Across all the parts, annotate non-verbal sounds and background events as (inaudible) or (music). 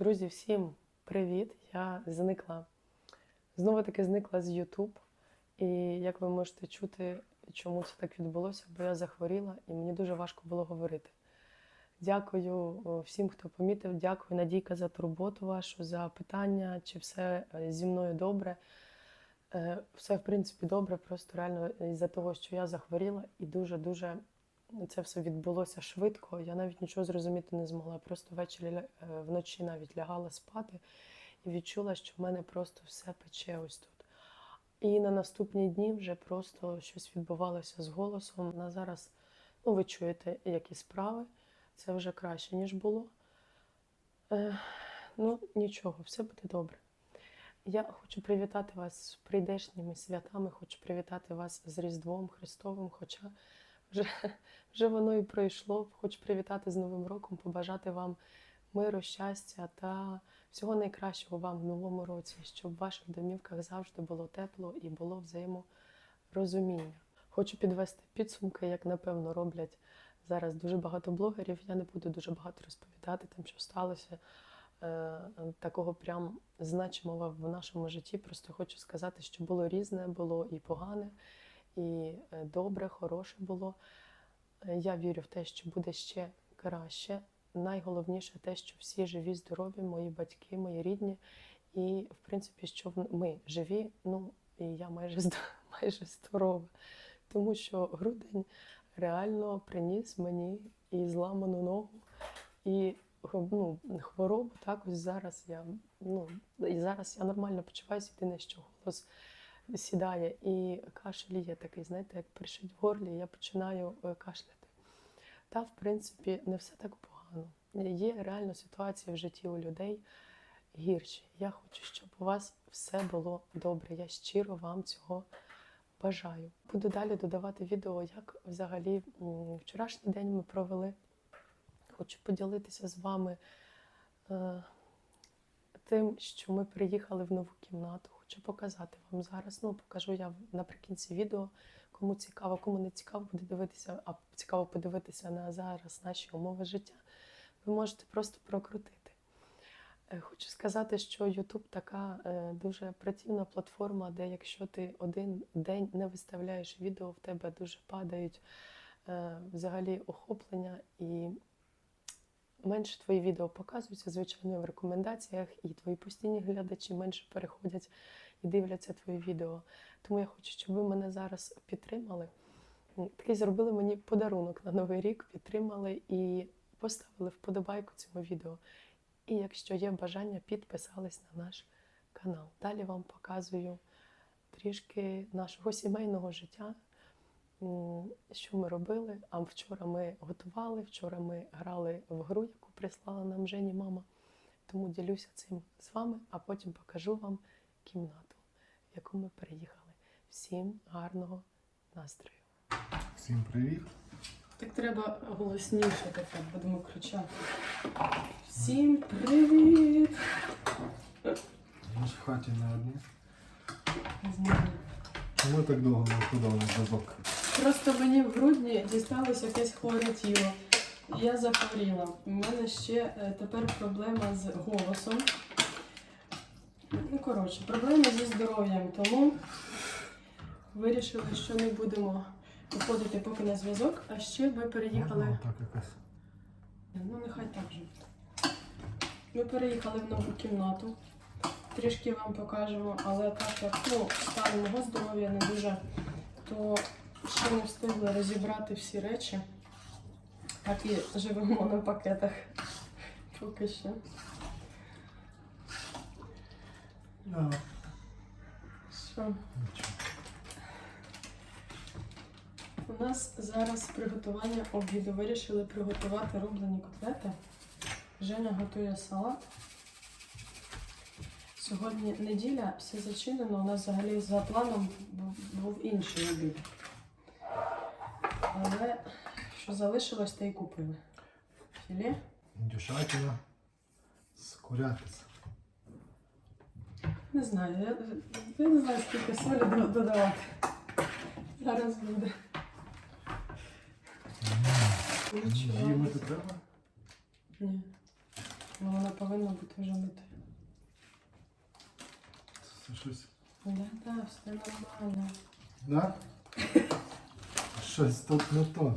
Друзі, всім привіт! Я зникла. Знову таки зникла з YouTube. І як ви можете чути, чому це так відбулося, бо я захворіла і мені дуже важко було говорити. Дякую всім, хто помітив. Дякую, Надійка, за турботу вашу, за питання, чи все е, зі мною добре. Е, Все, в принципі, добре, просто реально із-за того, що я захворіла, і дуже-дуже це все відбулося швидко. Я навіть нічого зрозуміти не змогла. Просто ввечері е, вночі навіть лягала спати і відчула, що в мене просто все пече ось тут. І на наступні дні вже просто щось відбувалося з голосом. На зараз, ну ви чуєте, які справи. Це вже краще, ніж було. Е, ну, нічого, все буде добре. Я хочу привітати вас з прийдешніми святами, хочу привітати вас з Різдвом Христовим, хоча вже, вже воно і пройшло. Хочу привітати з Новим роком, побажати вам миру, щастя та всього найкращого вам в новому році, щоб в ваших домівках завжди було тепло і було взаєморозуміння. Хочу підвести підсумки, як напевно роблять зараз дуже багато блогерів. Я не буду дуже багато розповідати там, що сталося е, такого прям значимого в нашому житті. Просто хочу сказати, що було різне, було і погане, і е, добре, хороше було. Е, Я вірю в те, що буде ще краще. Найголовніше те, що всі живі, здорові, мої батьки, мої рідні, і в принципі, що ми живі, ну і я майже (laughs) майже здорова. Тому що грудень реально приніс мені і зламану ногу, і ну, хворобу. Так ось зараз я ну і зараз я нормально почуваюся. Єдине, що голос сідає, і кашель є такий, знаєте, як першить в горлі, я починаю е, кашляти. Та, в принципі, не все так погано. Є реально ситуації в житті у людей гірші. Я хочу, щоб у вас все було добре. Я щиро вам цього бажаю. Буду далі додавати відео, як взагалі вчорашній день ми провели. Хочу поділитися з вами е, тим, що ми приїхали в нову кімнату. Хочу показати вам зараз. Ну, покажу я наприкінці відео. Кому цікаво, кому не цікаво буде дивитися, а цікаво подивитися на зараз наші умови життя, ви можете просто прокрутити. Е, Хочу сказати, що YouTube така е, дуже працівна платформа, де якщо ти один день не виставляєш відео, в тебе дуже падають е, взагалі охоплення і менше твої відео показуються, звичайно, в рекомендаціях, і твої постійні глядачі менше переходять і дивляться твої відео. Тому я хочу, щоб ви мене зараз підтримали. Такий зробили мені подарунок на Новий рік, підтримали і поставили вподобайку цьому відео. І якщо є бажання, підписались на наш канал. Далі вам показую трішки нашого сімейного життя, що ми робили. А вчора ми готували, вчора ми грали в гру, яку прислала нам Жені мама. Тому ділюся цим з вами, а потім покажу вам кімнату, в яку ми переїхали. Всім гарного настрою. Всім привіт! Так треба голосніше таке, будемо кричати. Всім привіт! Ми ж в хаті не одні. Не знаю. Чому так довго не виходив на зв'язок? Просто мені в грудні дісталось якесь хворе тіло. Я захворіла. У мене ще е, тепер проблема з голосом. Ну, коротше, проблеми зі здоров'ям, тому вирішили, що не будемо виходити поки на зв'язок, а ще ми переїхали. Ну, нехай так же. Ми переїхали в нову кімнату. Трішки вам покажемо, але так як ну, стан мого здоров'я не дуже, то ще не встигли розібрати всі речі. Так і живемо на пакетах. Поки що. Да. Що? У нас зараз приготування обіду. Вирішили приготувати рублені котлети. Женя готує салат. Сьогодні неділя, все зачинено. У нас взагалі за планом був інший обід. Але що залишилось, те й купили. Філе. Індюшатина з курятиць. Не знаю, я, я не знаю, скільки солі додавати. Зараз буде. Її мити треба? Ні. Ну, вона повинна бути вже мити. Це щось. Да, да, все нормально. Да? (laughs) Щось тут не то.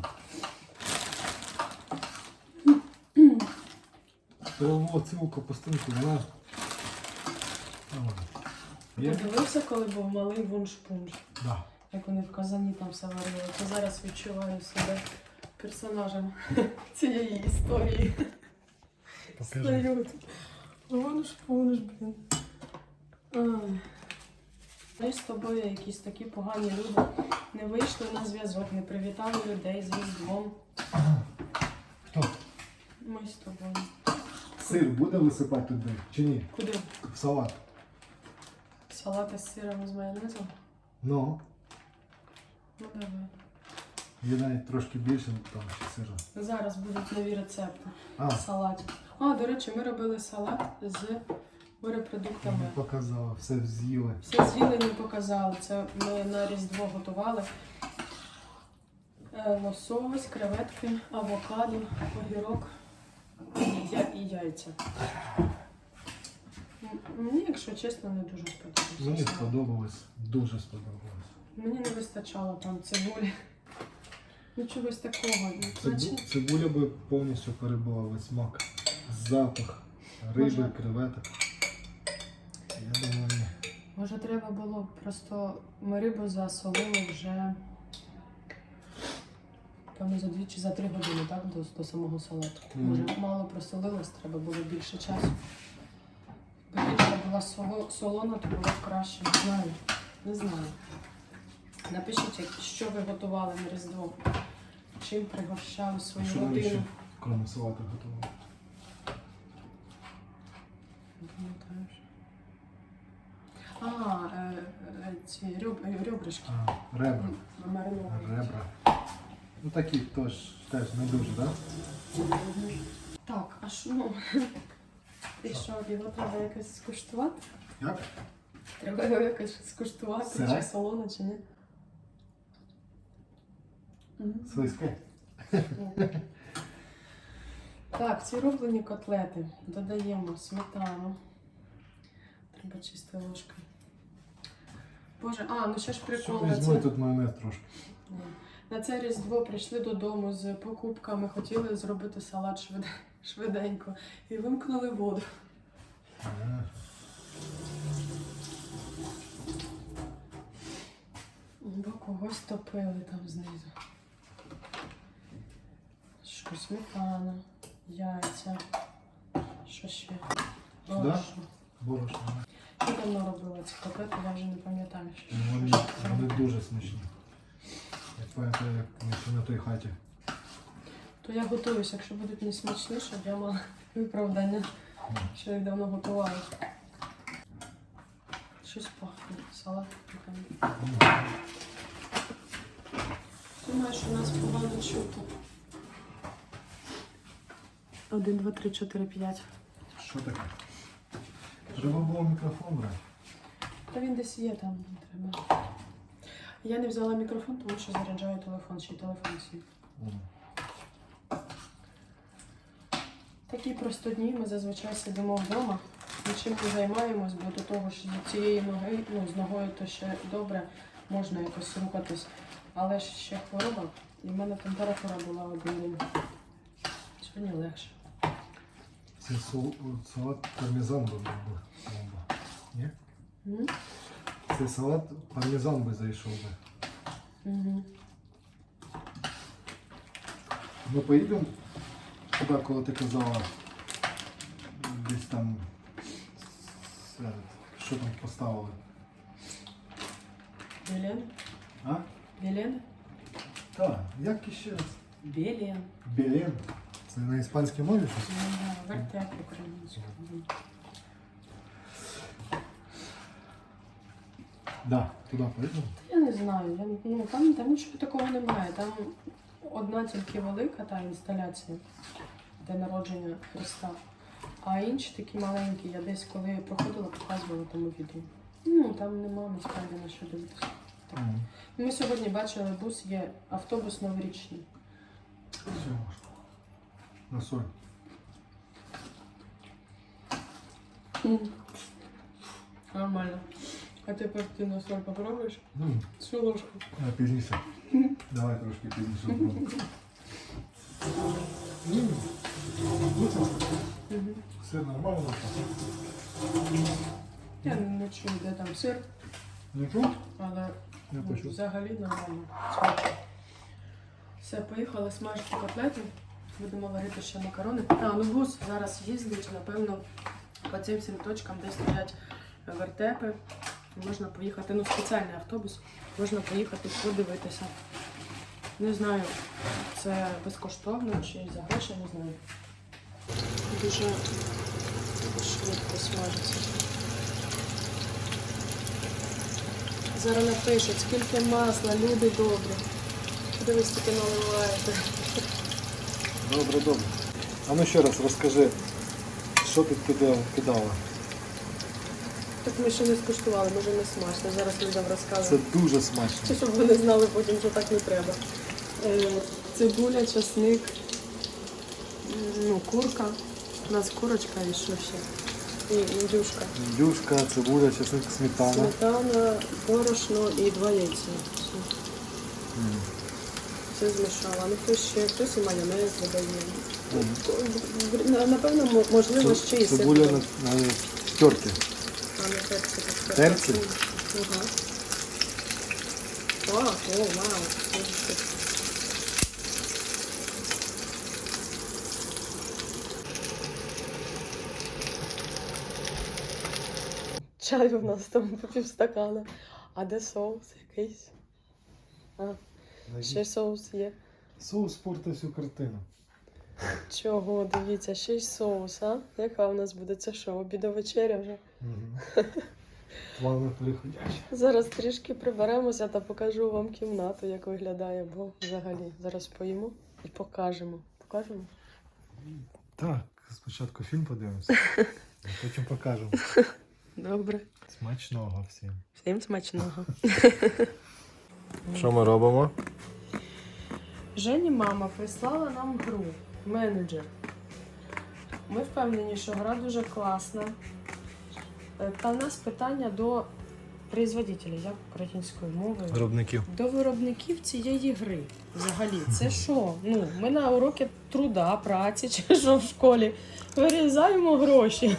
Перевод цю капустинку, вона. О, Є? Подивився, коли був малий вунш-пунш, Да. як вони в казані там все варили. То зараз відчуваю себе персонажем (laughs) цієї історії. Покажи. Вунш-пунш, блін. Ай. Ми з тобою якісь такі погані люди. Не вийшли на зв'язок, не привітали людей з Різдвом. Хто? Ми з тобою. Сир буде висипати туди чи ні? Куди? В салат. Салати з сиром з майонезом? Ну, Ну давай. є навіть трошки більше там ще сира. Зараз будуть нові рецепти. А, Салатів. А, до речі, ми робили салат з не показала, все з'їли. Все з'їли не показали. Це ми на Різдво готували. Е, Лосось, креветки, авокадо, огірок і, яйця. Мені, якщо чесно, не дуже сподобався. Мені сподобалось, дуже сподобалось. Мені не вистачало там цибулі. Ну чогось такого. Цибу, цибуля би повністю перебила весь смак. Запах риби, Може- креветок. Я. Може, треба було просто ми рибу засолили вже певно за дві чи за три години, так? До, до самого салату. Мгм. Може, мало просолилось, треба було більше часу. Більше була солона, то було краще. Не знаю. Не знаю. Напишіть, що ви готували на Різдво. Чим пригощали свою Що ми ще, родину. крім салату, готували? Не пам'ятаю. А, е, е, ці реб- ребрышки. А, ребра. Мариновані. Ребра. Ну такі теж, теж не дуже, так? Да? Так, а що? І що, його треба якось скуштувати? Як? Треба його якось скуштувати, Сире? чи солоно, чи ні? Мгм. Слизьке? Ні. Так, ці рублені котлети додаємо сметану. Треба чистою ложкою. Боже, а, ну ще ж Що на це- тут майонез трошки. На це Різдво прийшли додому з покупками, хотіли зробити салат швид... швиденько і вимкнули воду. Бо когось топили там знизу. Що сметана, яйця. Що ще? Сюди? Борошно. Борошно. Я давно робила ці котлети, я вже не пам'ятаю. Що, Ну, Вони, що вони робила. дуже смачні. Я пам'ятаю, як ми ще на той хаті. То я готуюся, якщо будуть не смачні, щоб я мала виправдання, що їх давно готувала. Щось пахне, салат пахне. Думаю, що нас погано чути. Один, два, три, чотири, п'ять. Що таке? Треба було мікрофон брати. Та він десь є там, не треба. Я не взяла мікрофон, тому що заряджаю телефон, ще й телефон сів. Такі просто дні ми зазвичай сидимо вдома, нічим не займаємось, бо до того ж з цієї ноги, ну з ногою то ще добре, можна якось рухатись. Але ж ще хвороба, і в мене температура була один день. Сьогодні легше. Це сол- салат пармезан би був. би. Ні? М? Цей салат пармезан би зайшов би. Угу. Ми поїдемо туди, коли ти казала, десь там, с- що там поставили. Білен? А? Білен? Так, як іще раз? Білен. Білен. Це на іспанській мові щось? Ну, да, Вертеп українською. Да, туди поїдемо. Я не знаю, я, ну, там, там нічого такого немає. Там одна тільки велика та інсталяція, де народження Христа. А інші такі маленькі, я десь коли проходила, показувала тому відео. Ну, там нема насправді на що дивитися. Ми сьогодні бачили бус, є автобус новорічний. Все можна. На соль. Нормально. А тепер ти на соль попробуєш? Ну, Всю ложку. а, пізніше. Давай трошки пізніше. зробимо. М. Ну, це Все нормально. Я не чую, де там сир, Нічого? але Я ну, взагалі нормально. Все, поїхали смажити котлети. Будемо варити ще макарони. А, ну бус зараз їздить, напевно, по цим всім точкам, де стоять вертепи. Можна поїхати, ну спеціальний автобус, можна поїхати подивитися. Не знаю, це безкоштовно чи за гроші, не знаю. Дуже швидко смажиться. Зараз напишуть, скільки масла, люди добрі. Куди ви стільки наливаєте? Добре, добре. А ну ще раз розкажи, що ти туди кидала? Так ми ще не скуштували, може не смачно. Зараз людям Це розкажемо. дуже смачно. Чи щоб вони знали потім, що так не треба. Е, Цибуля, часник, ну, курка. У нас курочка і що ще? І індюшка. Індюшка, цибуля, чесник, сметана. Сметана, борошно і два яйця. Все. Змішала. Ну хтось ще хтось і майонез додає. На- Напевно, мо- можливо, ще і Цибуля сир. на, на терки. А не терці. так, Терці? Ага. О, о, вау. Чай у нас там по півстакана. А де соус якийсь? А, ще соус є. Соус портить всю картину. Чого, дивіться, ще й соус, а? Яка у нас буде? Це що, обіда вечеря вже? Угу. Плавно переходяче. Зараз трішки приберемося та покажу вам кімнату, як виглядає, бо взагалі зараз поїмо і покажемо. Покажемо? Так, спочатку фільм подивимося, (laughs) а потім покажемо. Добре. Смачного всім. Всім смачного. (laughs) Що ми робимо? Жені мама прислала нам гру менеджер. Ми впевнені, що гра дуже класна. Е, Та в нас питання до производителя, як українською мовою. Виробників. До виробників цієї гри. Взагалі, це що? Ну, ми на уроки труда, праці чи що в школі вирізаємо гроші.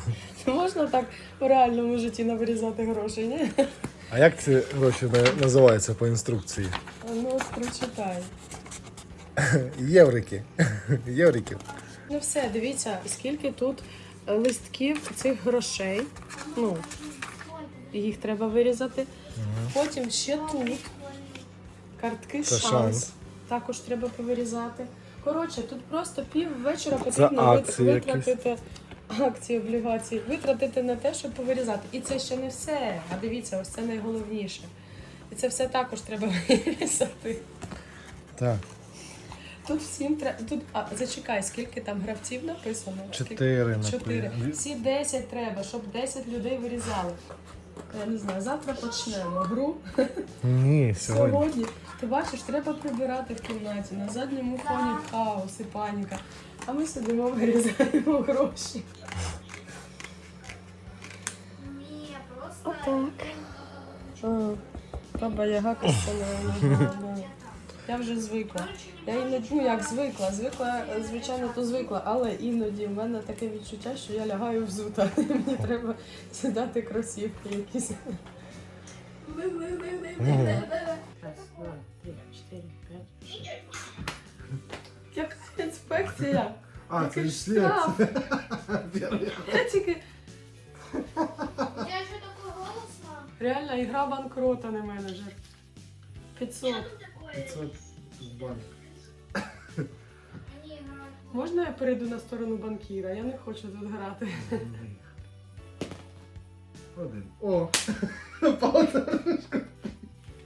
(laughs) Можна так в реальному житті навирізати гроші, ні? А як ці гроші на- називаються по інструкції? Ну, от прочитай. (laughs) Єврики. (laughs) Євриків. Ну все, дивіться, скільки тут е, листків цих грошей. Ну, їх треба вирізати. Потім ще тут картки Це шанс. шанс. Також треба повирізати. Коротше, тут просто пів вечора потрібно вит- акції якісь. витратити акції, облігації, витратити на те, щоб повирізати. І це ще не все. А дивіться, ось це найголовніше. І це все також треба (laughs) вирізати. Так, Тут всім треба. Тут а зачекай, скільки там гравців написано? Чотири, Чотири. Всі 10 треба, щоб 10 людей вирізали. Я не знаю, завтра почнемо гру. Ні, (laughs) сьогодні. Сьогодні, ти бачиш, треба прибирати в кімнаті. На задньому фоні хаос і паніка. А ми сидимо, вирізаємо гроші. Ні, просто Отак. Баба Яга Костяна. Я вже звикла. Я іноді, ну як звикла, звикла, звичайно, то звикла, але іноді в мене таке відчуття, що я лягаю взута. (laughs) Мені треба сідати кросівки якісь. Раз, два, три, чотири, п'ять, шість. Яка інспекція? А, це ж слід. (laughs) Я тільки Я що таке голосно? реальна ігра банкрота, не менеджер. 500. Що тут таке? 500 в банк. Можна я перейду на сторону банкіра? Я не хочу тут грати. Один. О! (laughs)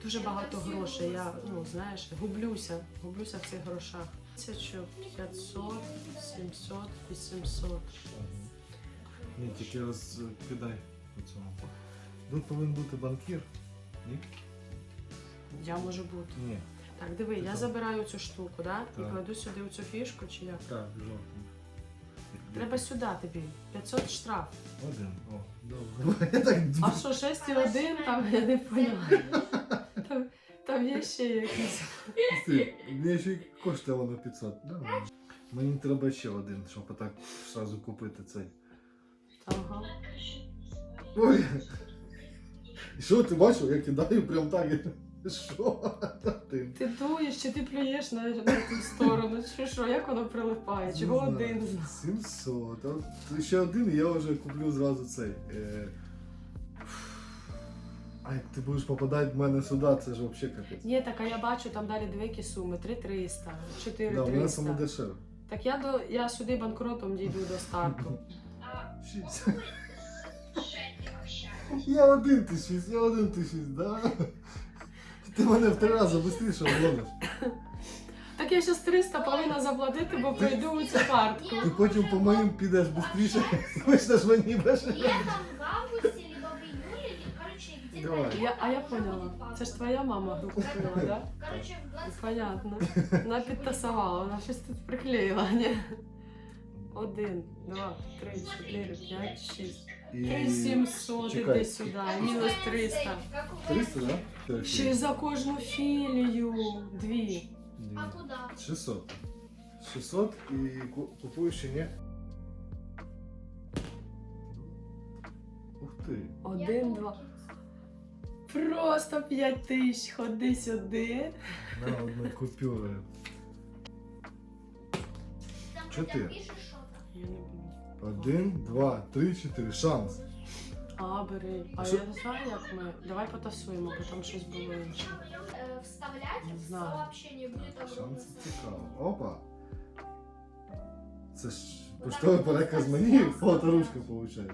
Дуже багато грошей. Я, ну знаєш, гублюся, гублюся в цих грошах. 1000, 500, 700, 800. Ні, тільки розкидай по цьому. Тут повинен бути банкір. Ні? Я можу бути. Ні. Так, диви, я Так. забираю цю штуку, да? І Так. кладу сюди цю фішку чи як? Так, жовтий. Треба сюди тобі. 500 штраф. Один. О, добре. (laughs) Я так А що, 6 і 1, там я не поняла. Там, там є ще якісь. Мені ще й коштує воно 500. Да. Мені треба ще один, щоб отак одразу купити цей. Ага. Ой. І що ти бачив, я кидаю прям так. Що? Ти? Ти дуєш чи ти плюєш на, на ту сторону? Чи що, як воно прилипає? Чого Не знаю. один? 700. От ще один, і я вже куплю зразу цей. Е... А як ти будеш попадати в мене сюди, це ж взагалі капець. Ні, так а я бачу там далі дві які суми. 3300, Да, у мене 4300. саме дешеве. Так я до я сюди банкротом дійду до старту. (laughs) Шість. Я один ти шість, я один ти шість, да? Ти мене в три рази швидше вловиш. Так я зараз 300 повинна заплатити, бо пройду у цю картку. Ти потім по моїм підеш швидше, почнеш мені більше. Летом, в августе, либо в июле, или, короче, где-то... Давай. Я, а я поняла. Це ж твоя мама купила, да? Короче, в 20... Понятно. Вона підтасувала, вона щось тут приклеїла, ні? Один, два, три, чотири, п'ять, шість. Три І... сімсот, Чекай. іди сюди, мінус 300. Как 300, да? Так, Ще й за кожну філію. Дві. А куда? 600. 600 і ку- купую ще ні. Ух ти. Один, два. Просто п'ять тисяч, ходи сюди. На одну купюру. Чотири. Один, два, три, чотири. Шанс. А, бери. А Що? я не знаю, як ми. Давай потасуємо, бо там щось було інше. Э, вставлять Не в знаю. сообщение будет огромный Шанс цікаво. Опа. Це ж поштовий переказ мені фоторучка виходить.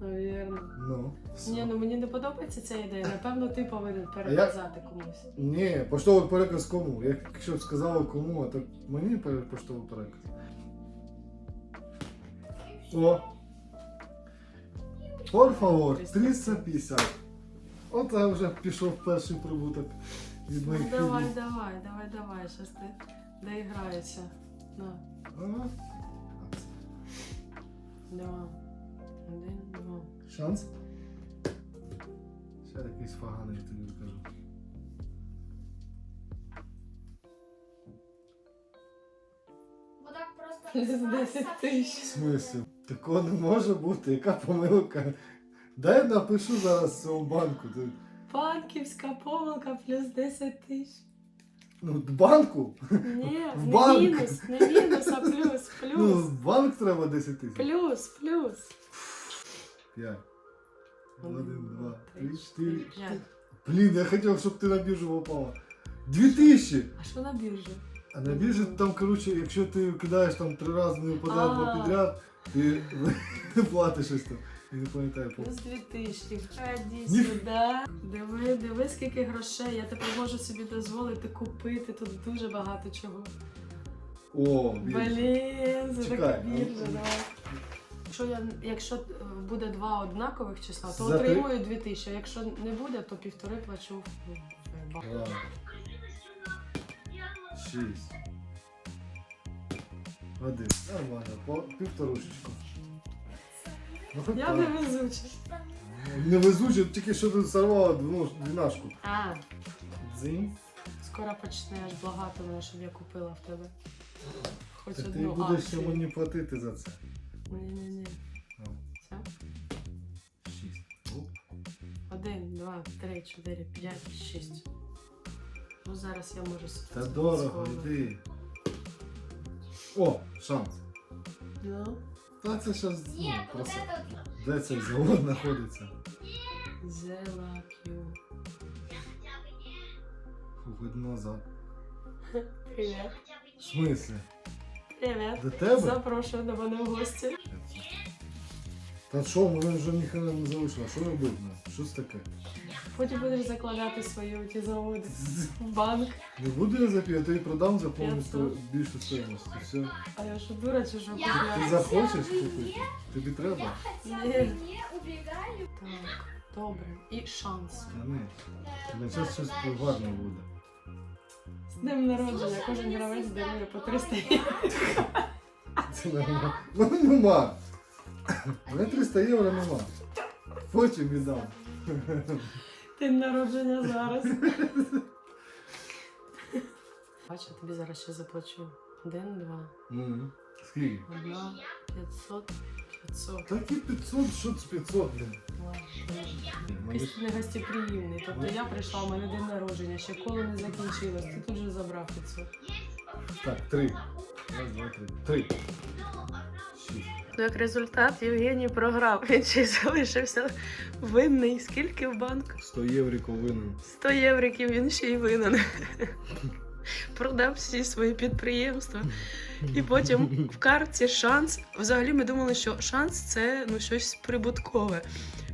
Навірно. Ну. все. Ні, ну мені не подобається ця ідея. Напевно, ти повинен переказати комусь. Ні, поштовий переказ кому? Якщо б сказала кому, а то мені поштовий переказ. О! Por favor, 350. Оце вже пішов перший прибуток від Ну, давай, фільмів. давай, давай, давай, щас ти доіграєшся. На, Ага. два. Один, два. Шанс? Ще якийсь фаганий тобі скажу. Так просто Плюс присылаешь 10 сообщение. В смислі? Такого не може бути, яка помилка. Дай я напишу зараз цьому банку. Ти- Банківська помилка плюс 10 тисяч. Ну, банку? Ні, (laughs) В не банк. мінус, не мінус, а плюс, (laughs) Ну, плюс. в банк треба 10 тисяч. Плюс, плюс. П'ять. Один, Один, два, три, три, чотири. п'ять. Блін, я хотів, щоб ти на біржу попала. Дві тисячі! А що на біржі? А на біржі там, коротше, якщо ти кидаєш там три рази не випадає А. два підряд, ти (laughs) платиш щось там. Я не пам'ятаю. по- Плюс 2 тисячі. Ході Ні. сюди. Диви, диви, скільки грошей. Я тепер можу собі дозволити купити тут дуже багато чого. О, біржа. Блін, це така біржа, а- давай. Якщо, я, якщо е, буде два однакових числа, то За отримую 2 тисячі. А якщо не буде, то півтори плачу. Шість. Один. Нормально, по півторушечку. Ну, Я не везуча. Невезуче, тільки що ти сорвала двіну- двінашку. А, Дзинь. скоро почнеш багато мене, щоб я купила в тебе. Хоч Так ти одну будеш ще акцію. мені платити за це. Ні-ні-ні. Ну, Все? Шість. Оп. Один, два, три, чотири, п'ять, шість. Ну зараз я можу Та дорого, дозволити. йди. О, шанс. Ну, Та це щас ну, Нет, вот просто. это вот. Де цей завод знаходиться? Зелакю. Фух, іди назад. Привіт. В смислі? Привіт. До тебе? Запрошую до мене в гості. Та що, мене вже ніхто не залишило. Що робити? ну? Що це таке? Потім будеш закладати свої ті заводи в банк. Не буду я запів, я тобі продам за повністю більшу стоїмость. Все. А я що дура чи що Я- Ти захочеш купити? Тобі треба? Убегаю. Так, добре. І шанс. Тяни. э, Для зараз щось гарне буде. З днем народження кожен гравець дарує по 300 євро. Це нема. Ну нема. Мене 300 євро нема. Потім віддам. День народження зараз. (laughs) Бачу, тобі зараз ще заплачу. Один, два, Мгм. Скільки? одна, 500, 500. Такі 500, що це 500, блін. Ну, Якийсь ти не гостеприємний. Тобто я прийшла, у мене день народження, ще коло не закінчилось. Ти тут же забрав 500. Так, три. Раз, два, три. Три. Шість. Як результат, Євгеній програв. Він ще й залишився винний. Скільки в банк? 100 євриків винен. 100 євриків він ще й винен. Продав всі свої підприємства. І потім в карті шанс. Взагалі ми думали, що шанс це ну, щось прибуткове.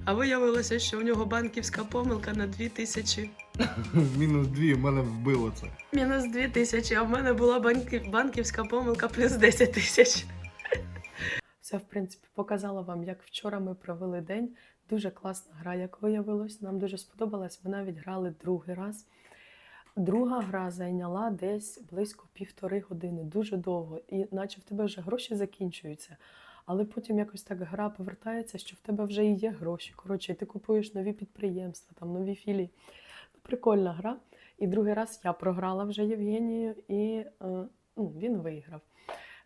А виявилося, що у нього банківська помилка на 2000. (laughs) Мінус дві, мене вбило це. Мінус 2000, а в мене була банківська помилка плюс 10 тисяч. Все, в принципі, показала вам, як вчора ми провели день. Дуже класна гра, як виявилось. Нам дуже сподобалась. Ми навіть грали другий раз. Друга гра зайняла десь близько півтори години, дуже довго, і наче в тебе вже гроші закінчуються. Але потім якось так гра повертається, що в тебе вже і є гроші. Коротше, і ти купуєш нові підприємства, там нові філії. Прикольна гра. І другий раз я програла вже Євгенію, і е, ну, він виграв.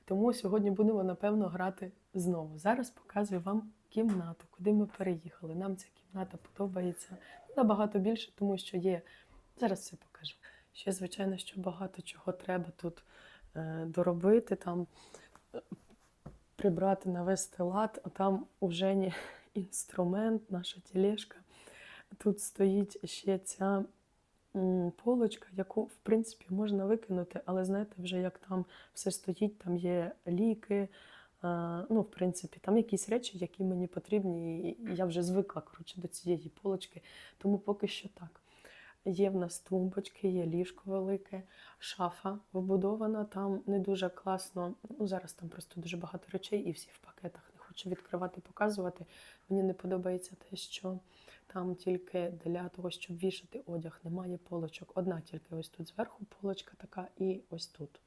Тому сьогодні будемо, напевно, грати знову. Зараз показую вам кімнату, куди ми переїхали. Нам ця кімната подобається набагато більше, тому що є. Зараз все покажу. Ще, звичайно, що багато чого треба тут е, доробити, там е, прибрати, навести лад, а там у Жені інструмент, наша тілешка. Тут стоїть ще ця полочка, яку, в принципі, можна викинути, але знаєте, вже як там все стоїть, там є ліки. Ну, в принципі, там якісь речі, які мені потрібні, і я вже звикла коротше, до цієї полочки, тому поки що так. Є в нас тумбочки, є ліжко велике, шафа вбудована. Там не дуже класно. Ну зараз там просто дуже багато речей, і всі в пакетах. Не хочу відкривати, показувати. Мені не подобається те, що там тільки для того, щоб вішати одяг, немає полочок. Одна тільки ось тут зверху полочка така, і ось тут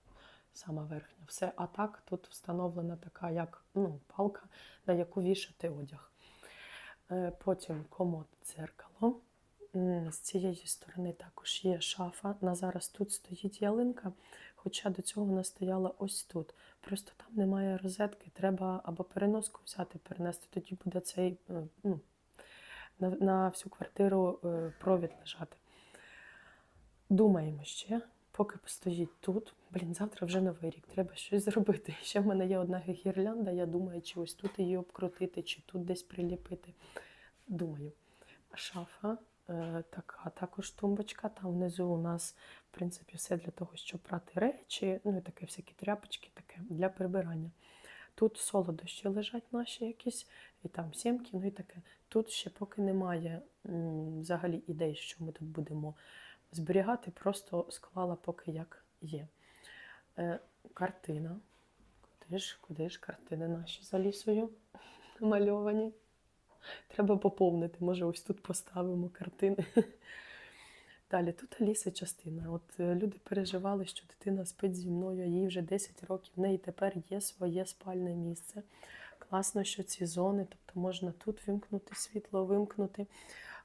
сама верхня. Все. А так тут встановлена така, як ну, палка, на яку вішати одяг. Е, Потім комод дзеркало. З цієї сторони також є шафа. На зараз тут стоїть ялинка, хоча до цього вона стояла ось тут. Просто там немає розетки, треба або переноску взяти, перенести. Тоді буде цей е, ну, на, всю квартиру е, провід лежати. Думаємо ще, поки стоїть тут. Блін, завтра вже новий рік, треба щось зробити. (laughs) Ще в мене є одна гірлянда, я думаю, чи ось тут її обкрутити, чи тут десь приліпити. Думаю. Шафа е, така, також тумбочка. Там внизу у нас, в принципі, все для того, щоб прати речі, ну і таке всякі тряпочки, таке для прибирання. Тут солодощі лежать наші якісь, і там сімки, ну і таке. Тут ще поки немає взагалі ідей, що ми тут будемо зберігати, просто склала поки як є. Е, картина. Куди ж, куди ж картини наші за лісою (laughs) намальовані? Треба поповнити. Може, ось тут поставимо картини. (laughs) Далі, тут Аліса частина. От е, люди переживали, що дитина спить зі мною, їй вже 10 років. В неї тепер є своє спальне місце. Класно, що ці зони, тобто можна тут вимкнути світло, вимкнути.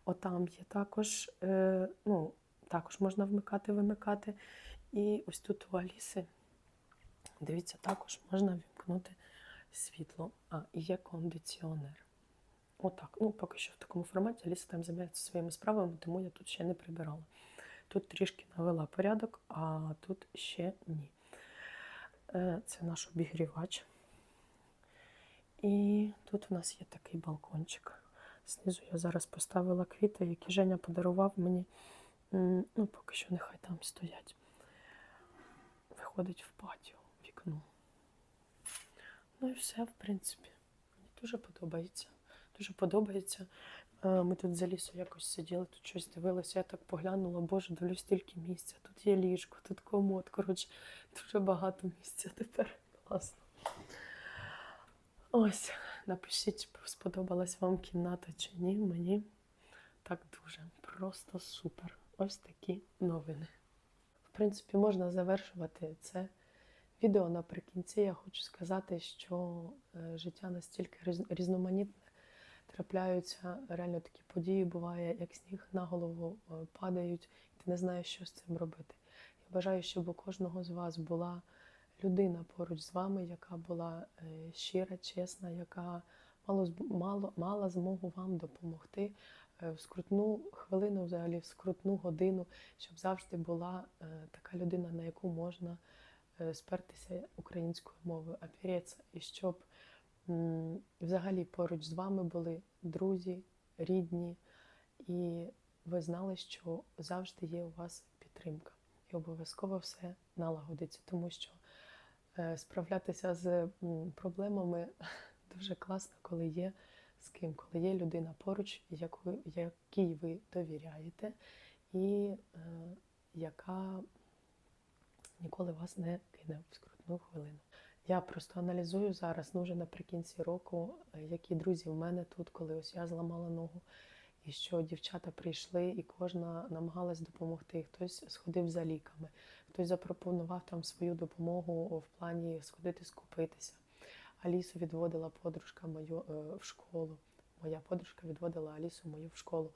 Отам є також, е, ну, також можна вмикати, вимикати. І ось тут у Аліси, дивіться, також можна вимкнути світло. А, і є кондиціонер. Отак. Ну, поки що в такому форматі Аліса там займається своїми справами, тому я тут ще не прибирала. Тут трішки навела порядок, а тут ще ні. Е, Це наш обігрівач. І тут у нас є такий балкончик. Знизу я зараз поставила квіти, які Женя подарував мені. Ну, поки що нехай там стоять. Виходить в патіо, вікно. Ну і все, в принципі. Мені дуже подобається. Дуже подобається. Е, Ми тут за лісу якось сиділи, тут щось дивилися. Я так поглянула, боже, долю стільки місця. Тут є ліжко, тут комод. Коротше, дуже багато місця тепер. Класно. Ось, напишіть, сподобалась вам кімната чи ні. Мені так дуже. Просто супер. Ось такі новини. В принципі, можна завершувати це відео наприкінці я хочу сказати, що е, життя настільки різноманітне, трапляються реально такі події, буває, як сніг на голову е, падають, і ти не знаєш, що з цим робити. Я бажаю, щоб у кожного з вас була людина поруч з вами, яка була е, щира, чесна, яка мало, мало, мала змогу вам допомогти е, в скрутну хвилину, взагалі в скрутну годину, щоб завжди була така людина, на яку можна спертися українською мовою, опереться, і щоб взагалі поруч з вами були друзі, рідні, і ви знали, що завжди є у вас підтримка. І обов'язково все налагодиться, тому що е, справлятися з проблемами (laughs) дуже класно, коли є з ким, коли є людина поруч, яку, якій ви довіряєте, і е, яка ніколи вас не кине в скрутну хвилину. Я просто аналізую зараз, ну вже наприкінці року, е, які друзі в мене тут, коли ось я зламала ногу, і що дівчата прийшли, і кожна намагалась допомогти. Хтось сходив за ліками, хтось запропонував там свою допомогу в плані сходити скупитися. Алісу відводила подружка мою е, в школу. Моя подружка відводила Алісу мою в школу.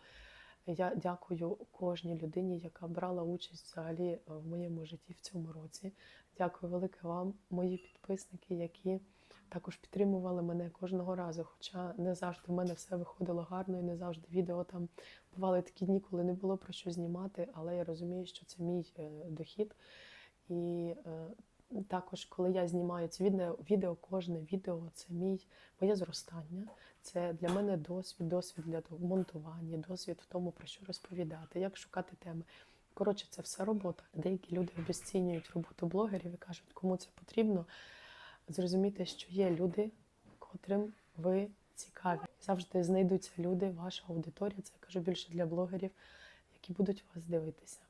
Я дякую кожній людині, яка брала участь взагалі е, в моєму житті в цьому році. Дякую велике вам, мої підписники, які також підтримували мене кожного разу. Хоча не завжди в мене все виходило гарно і не завжди відео там бували такі дні, коли не було про що знімати, але я розумію, що це мій е, дохід. І е, також, коли я знімаю це відео, відео, кожне відео це мій моє зростання. Це для мене досвід, досвід для монтування, досвід в тому, про що розповідати, як шукати теми. Коротше, це все робота. Деякі люди обесцінюють роботу блогерів і кажуть, кому це потрібно. Зрозумійте, що є люди, котрим ви цікаві. Завжди знайдуться люди, ваша аудиторія, це я кажу більше для блогерів, які будуть вас дивитися.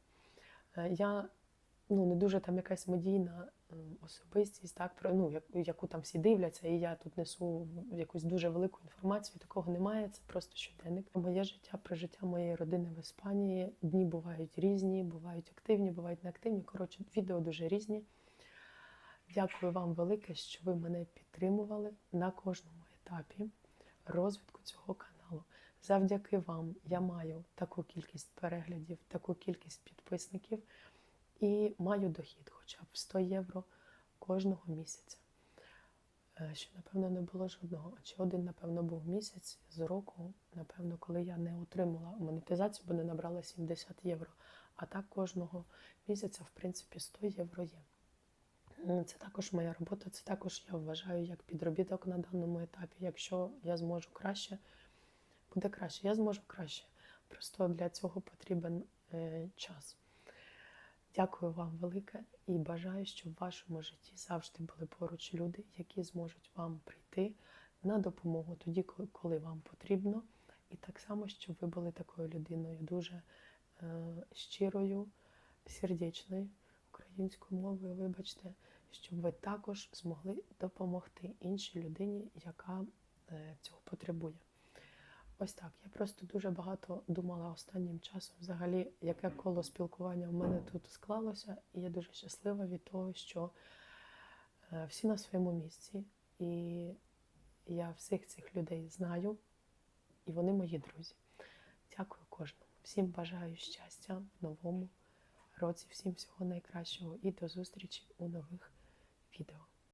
Е, Я ну, не дуже там якась медійна особистість, так, про, ну, яку там всі дивляться, і я тут несу якусь дуже велику інформацію. Такого немає, це просто щоденник. Моє життя про життя моєї родини в Іспанії. Дні бувають різні, бувають активні, бувають неактивні. Коротше, відео дуже різні. Дякую вам велике, що ви мене підтримували на кожному етапі розвитку цього каналу. Завдяки вам я маю таку кількість переглядів, таку кількість підписників і маю дохід хоча б 100 євро кожного місяця. Е, Що, напевно, не було жодного. Чи один, напевно, був місяць з року, напевно, коли я не отримала монетизацію, бо не набрала 70 євро. А так кожного місяця, в принципі, 100 євро є. Це також моя робота, це також я вважаю як підробіток на даному етапі. Якщо я зможу краще, буде краще. Я зможу краще. Просто для цього потрібен е, час. Дякую вам велике і бажаю, щоб в вашому житті завжди були поруч люди, які зможуть вам прийти на допомогу тоді, коли- вам потрібно. І так само, щоб ви були такою людиною дуже е, щирою, сердечною, українською мовою, вибачте, щоб ви також змогли допомогти іншій людині, яка е, цього потребує. Ось так. Я просто дуже багато думала останнім часом, взагалі, яке коло спілкування в мене тут склалося, і я дуже щаслива від того, що е, всі на своєму місці, і я всіх цих людей знаю, і вони мої друзі. Дякую кожному. Всім бажаю щастя в новому році, всім всього найкращого і до зустрічі у нових відео.